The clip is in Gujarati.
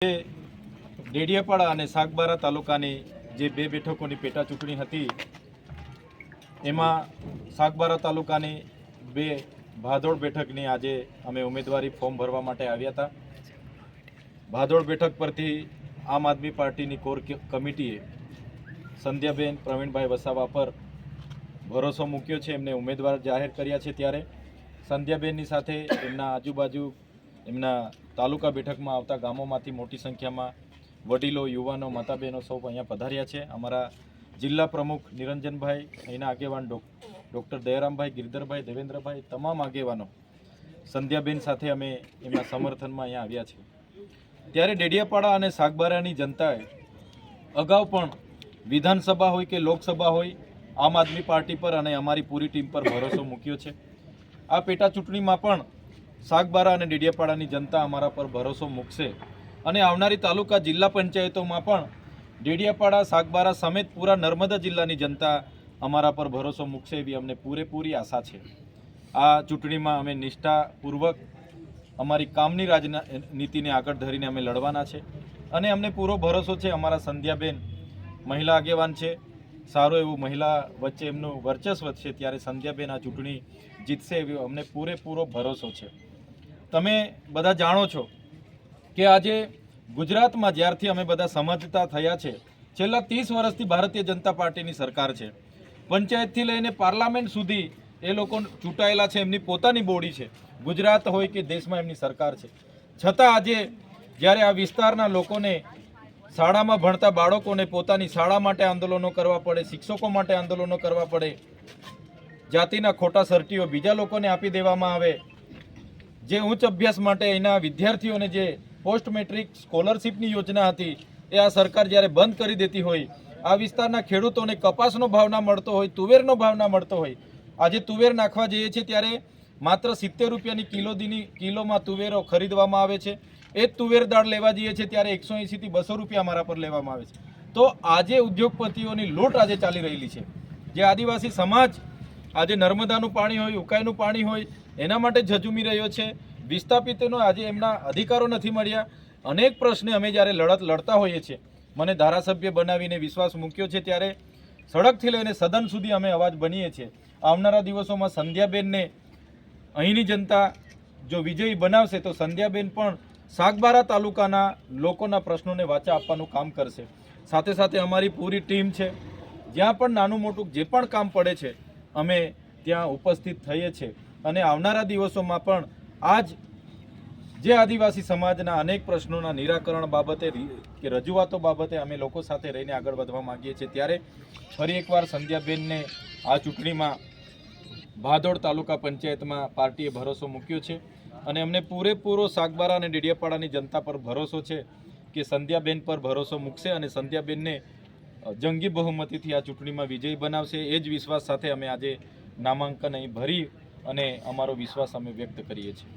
ડેડિયાપાડા અને સાગબારા તાલુકાની જે બે બેઠકોની પેટા ચૂંટણી હતી, એમાં સાગબારા તાલુકાની બે ભાદોડ બેઠકની આજે અમે ઉમેદવારી ફોર્મ ભરવા માટે આવ્યા હતા. ભાદોડ બેઠક પરથી આમ આદમી પાર્ટીની કોર કમિટીએ સંધ્યાબેન, પ્રવીણભાઈ વસાવા પર ભરોસો મૂક્યો છે. એમને ઉમેદવાર જાહેર કર્યા છે ત્યારે. સંધ્યાબેનની સાથે એમના આજુબાજુ એમના તાલુકા બેઠકમાં આવતા ગામોમાંથી મોટી સંખ્યામાં વડીલો, યુવાનો, માતાબહેનો સૌ અહીંયા પધાર્યા છે. અમારા જિલ્લા પ્રમુખ નિરંજનભાઈ, અહીંના આગેવાન ડોક, ડૉક્ટર દયારામભાઈ, ગિરધરભાઈ, દેવેન્દ્રભાઈ, તમામ આગેવાનો સંધ્યાબેન સાથે અમે એમના સમર્થનમાં અહીંયા આવ્યા છે ત્યારે ડેડિયાપાડા અને સાગબારાની જનતાએ અગાઉ પણ વિધાનસભા હોય કે લોકસભા હોય, આમ આદમી પાર્ટી પર અને અમારી પૂરી ટીમ પર ભરોસો મૂક્યો છે. આ પેટા ચૂંટણીમાં પણ સાગબારા અને ડેડિયાપાડાની જનતા અમારા પર ભરોસો મૂકશે. અને આવનારી તાલુકા જિલ્લા પંચાયતોમાં પણ ડેડિયાપાડા, સાગબારા સમેત પૂરા નર્મદા જિલ્લાની જનતા અમારા પર ભરોસો મૂકશે એવી અમને પૂરેપૂરી આશા છે. આ ચૂંટણીમાં અમે નિષ્ઠાપૂર્વક અમારી કામની રાજના, નીતિને આગળ ધરીને અમે લડવાના છે. અને અમને પૂરો ભરોસો છે, અમારા સંધ્યાબેન મહિલા આગેવાન છે. સારું એવું મહિલા વચ્ચે એમનું વર્ચસ્વ છે, ત્યારે સંધ્યાબેન આ ચૂંટણી જીતશે એવી અમને પૂરેપૂરો ભરોસો છે. તમે બધા જાણો છો કે આજે ગુજરાતમાં જ્યારથી અમે બધા સમજતા થયા છે, છેલ્લા ત્રીસ વર્ષથી ભારતીય જનતા પાર્ટીની સરકાર છે. પંચાયતથી લઈને પાર્લામેન્ટ સુધી એ લોકો ચૂંટાયેલા છે, એમની પોતાની બોડી છે. ગુજરાત હોય કે દેશમાં એમની સરકાર છે. છતાં આજે જ્યારે આ વિસ્તારના લોકોને શાળામાં ભણતા બાળકોને પોતાની શાળા માટે આંદોલનો કરવા પડે, શિક્ષકો માટે આંદોલનો કરવા પડે, જાતિના ખોટા સર્ટીઓ બીજા લોકોને આપી દેવામાં આવે જે ઉચ્ચ અભ્યાસ માટે એના વિદ્યાર્થીઓને જે પોસ્ટ મેટ્રિક સ્કોલરશિપની યોજના હતી, એ આ સરકાર જ્યારે બંધ કરી દેતી હોય, આ વિસ્તારના ખેડૂતોને કપાસનો ભાવ ના મળતો હોય, તુવેરનો ભાવ ના મળતો હોય, આજે તુવેર નાખવા જઈએ છીએ ત્યારે માત્ર સિત્તેર રૂપિયાની કિલો દીની, કિલોમાં તુવેરો ખરીદવામાં આવે છે. એ જ તુવેર દાળ લેવા જઈએ છીએ ત્યારે એકસો એંશીથી બસો રૂપિયા અમારા પર લેવામાં આવે છે. તો આજે ઉદ્યોગપતિઓની લૂંટ આજે ચાલી રહેલી છે. જે આદિવાસી સમાજ આજે નર્મદાનું પાણી હોય, ઉકાઈનું પાણી હોય, એના માટે ઝઝુમી રહ્યો છે. વિસ્થાપિતોનો આજે એમના અધિકારો નથી મળ્યા. અનેક પ્રશ્ને અમે જ્યારે લડત લડતા હોઈએ છીએ, મને ધારાસભ્ય બનાવીને વિશ્વાસ મૂક્યો છે ત્યારે સડકથી લઈને સદન સુધી અમે અવાજ બનીએ છીએ. આવનારા દિવસોમાં સંધ્યાબેનને અહીંની જનતા જો વિજયી બનાવશે તો સંધ્યાબેન પણ સાગબારા તાલુકાના લોકોના પ્રશ્નોને વાચા આપવાનું કામ કરશે. સાથે સાથે અમારી પૂરી ટીમ છે. જ્યાં પણ નાનું મોટું જે પણ કામ પડે છે, અમે ત્યાં ઉપસ્થિત થઈએ છીએ. અને આવનારા દિવસોમાં પણ આજ જે આદિવાસી સમાજના અનેક પ્રશ્નોના નિરાકરણ બાબતે કે રજૂઆતો બાબતે અમે લોકો સાથે રહીને આગળ વધવા માંગીએ છીએ. ત્યારે ફરી એકવાર સંધ્યાબેનને આ ચૂંટણીમાં ભાદોડ તાલુકા પંચાયતમાં પાર્ટીએ ભરોસો મૂક્યો છે અને અમને પૂરેપૂરો સાગબારા અને ડેડિયાપાડાની જનતા પર ભરોસો છે કે સંધ્યાબેન પર ભરોસો મૂકશે અને સંધ્યાબેનને જંગી બહુમતીથી આ ચૂંટણીમાં વિજયી બનાવશે. એ જ વિશ્વાસ સાથે અમે આજે નામાંકન અહીં ભરી અને અમારો વિશ્વાસ અમે વ્યક્ત કરીએ છીએ.